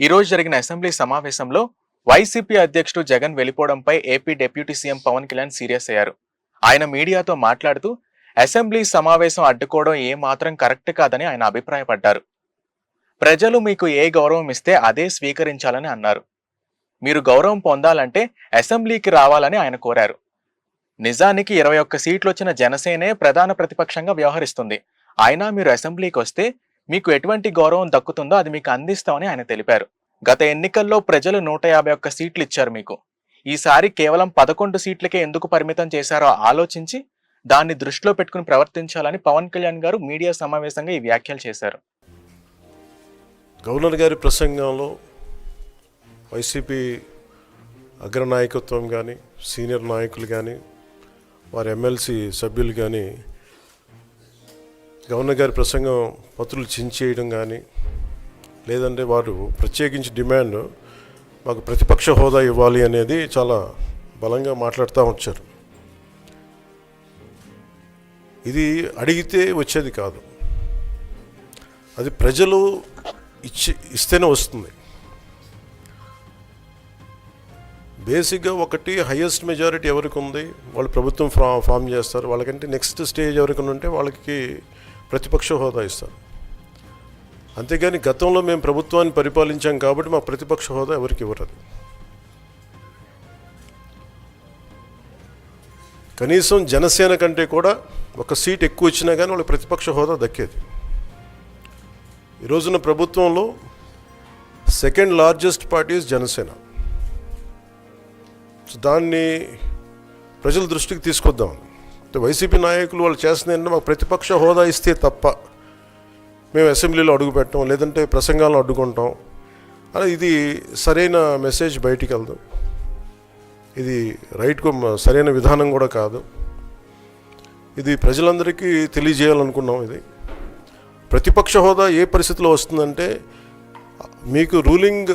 ఈరోజు జరిగిన అసెంబ్లీ సమావేశంలో వైసీపీ అధ్యక్షుడు Jagan వెళ్ళిపోవడంపై AP deputy CM Pawan Kalyan serious అయ్యారు. ఆయన మీడియాతో మాట్లాడుతూ అసెంబ్లీ సమావేశం అడ్డుకోవడం ఏమాత్రం కరెక్ట్ కాదని ఆయన అభిప్రాయపడ్డారు. ప్రజలు మీకు ఏ గౌరవం ఇస్తే అదే స్వీకరించాలని అన్నారు. మీరు గౌరవం పొందాలంటే అసెంబ్లీకి రావాలని ఆయన కోరారు. నిజానికి ఇరవై ఒక్క సీట్లు వచ్చిన జనసేనే ప్రధాన ప్రతిపక్షంగా వ్యవహరిస్తుంది. అయినా మీరు అసెంబ్లీకి వస్తే మీకు ఎటువంటి గౌరవం దక్కుతుందో అది మీకు అందిస్తామని ఆయన తెలిపారు. గత ఎన్నికల్లో ప్రజలు నూట యాభై ఒక్క సీట్లు ఇచ్చారు మీకు. ఈసారి కేవలం పదకొండు సీట్లకే ఎందుకు పరిమితం చేశారో ఆలోచించి దాన్ని దృష్టిలో పెట్టుకుని ప్రవర్తించాలని పవన్ కళ్యాణ్ గారు మీడియా సమావేశంగా ఈ వ్యాఖ్యలు చేశారు. గవర్నర్ గారి ప్రసంగంలో వైసీపీ అగ్రనాయకత్వం కానీ సీనియర్ నాయకులు కానీ వారి ఎమ్మెల్సీ సభ్యులు కానీ గవర్నర్ గారి ప్రసంగం పత్రులు చించేయడం కానీ లేదంటే వారు ప్రత్యేకించి డిమాండ్ మాకు ప్రతిపక్ష హోదా ఇవ్వాలి అనేది చాలా బలంగా మాట్లాడుతూ వచ్చారు. ఇది అడిగితే వచ్చేది కాదు. అది ప్రజలు ఇచ్చి ఇస్తేనే వస్తుంది. బేసిక్గా ఒకటి హయ్యెస్ట్ మెజారిటీ ఎవరికి ఉంది? వాళ్ళు ప్రభుత్వం ఫా ఫామ్ చేస్తారు. వాళ్ళకంటే నెక్స్ట్ స్టేజ్ ఎవరికి ఉంటే వాళ్ళకి ప్రతిపక్ష హోదా ఇస్తారు అంతేగాని గతంలో మేము ప్రభుత్వాన్ని పరిపాలించాం కాబట్టి మా ప్రతిపక్ష హోదా ఎవరికి ఇవ్వరదు. కనీసం జనసేన కంటే కూడా ఒక సీట్ ఎక్కువ ఇచ్చినా కానీ వాళ్ళకి ప్రతిపక్ష హోదా దక్కేది. ఈ రోజున ప్రభుత్వంలో second largest parties Janasena. So దాన్ని ప్రజల దృష్టికి తీసుకొద్దాం. వైసీపీ నాయకులు వాళ్ళు చేస్తుంది ఏంటంటే మాకు ప్రతిపక్ష హోదా ఇస్తే తప్ప మేము అసెంబ్లీలో అడుగు పెట్టాం లేదంటే ప్రసంగాలను అడ్డుకుంటాం. అలా ఇది సరైన మెసేజ్ బయటికి వెళ్దాం. ఇది రైట్కు సరైన విధానం కూడా కాదు. ఇది ప్రజలందరికీ తెలియజేయాలనుకున్నాం ఇది. ప్రతిపక్ష హోదా ఏ పరిస్థితిలో వస్తుందంటే మీకు రూలింగ్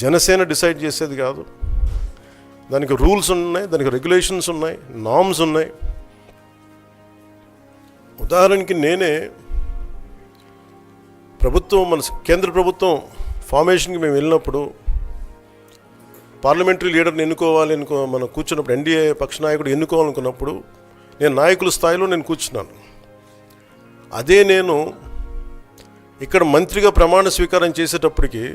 జనసేన డిసైడ్ చేసేది కాదు. దానికి రూల్స్ ఉన్నాయి దానికి రెగ్యులేషన్స్ ఉన్నాయి నామ్స్ ఉన్నాయి. ఉదాహరణకి నేనే ప్రభుత్వం మన కేంద్ర ప్రభుత్వం ఫార్మేషన్కి మేము వెళ్ళినప్పుడు పార్లమెంటరీ లీడర్ని ఎన్నుకోవాలి అనుకో మనం కూర్చున్నప్పుడు ఎన్డీఏ పక్ష నాయకుడు ఎన్నుకోవాలనుకున్నప్పుడు నేను నాయకుల స్థాయిలో నేను కూర్చున్నాను. అదే నేను ఇక్కడ మంత్రిగా ప్రమాణ స్వీకారం చేసేటప్పటికి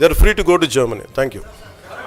they are free to go to Germany. Thank you.